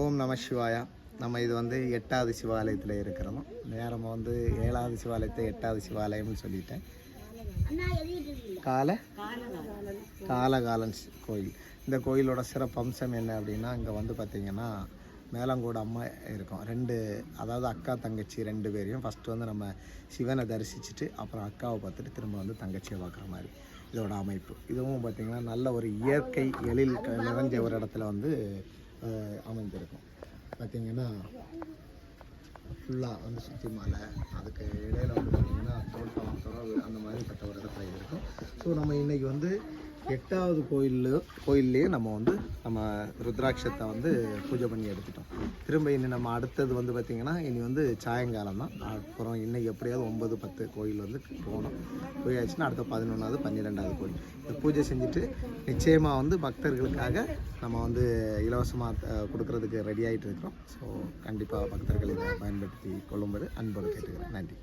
ஓம் நம சிவாயா. நம்ம இது வந்து எட்டாவது சிவாலயத்தில் இருக்கிறோம். நேரம் வந்து ஏழாவது சிவாலயத்தை எட்டாவது சிவாலயம்னு சொல்லிட்டேன். கால? காலகாலன் கோயில். இந்த கோயிலோட சிறப்பம்சம் என்ன அப்படின்னா இங்கே வந்து பார்த்திங்கன்னா மேலங்கோடு அம்மா இருக்கும். ரெண்டு அதாவது அக்கா தங்கச்சி ரெண்டு பேரையும் ஃபஸ்ட்டு வந்து நம்ம சிவனை தரிசிச்சுட்டு அப்புறம் அக்காவை பார்த்துட்டு திரும்ப வந்து தங்கச்சியை பார்க்குற மாதிரி இதோட அமைப்பு. இதுவும் பார்த்திங்கன்னா நல்ல ஒரு இயற்கை எழில் நிறைஞ்ச ஒரு இடத்துல வந்து அமைந்திருக்கும். பார்த்திங்கன்னா ஃபுல்லாக வந்து சுற்றி மலை அதுக்கு இடையில வந்து பார்த்திங்கன்னா தோட்டம் துறவு அந்த மாதிரி பட்ட ஒரு இடத்துல இருக்கும். ஸோ நம்ம இன்றைக்கி வந்து எட்டாவது கோயில் கோயில்லையே நம்ம வந்து நம்ம ருத்ராட்சத்தை வந்து பூஜை பண்ணி எடுத்துட்டோம். திரும்ப இனி நம்ம அடுத்தது வந்து பார்த்திங்கன்னா இனி வந்து சாயங்காலம் தான். அப்புறம் இன்னைக்கு எப்படியாவது ஒன்பது பத்து கோயில் வந்து போகணும். போயாச்சுன்னா அடுத்த பதினொன்றாவது பன்னிரெண்டாவது கோயில். இந்த பூஜை செஞ்சுட்டு நிச்சயமாக வந்து பக்தர்களுக்காக நம்ம வந்து இலவசமாக கொடுக்கறதுக்கு ரெடி ஆகிட்டு இருக்கிறோம். ஸோ கண்டிப்பாக பக்தர்கள் இதை பயன்படுத்தி கொள்ளும்படி அன்போடு கேட்டுக்கிறேன். நன்றி.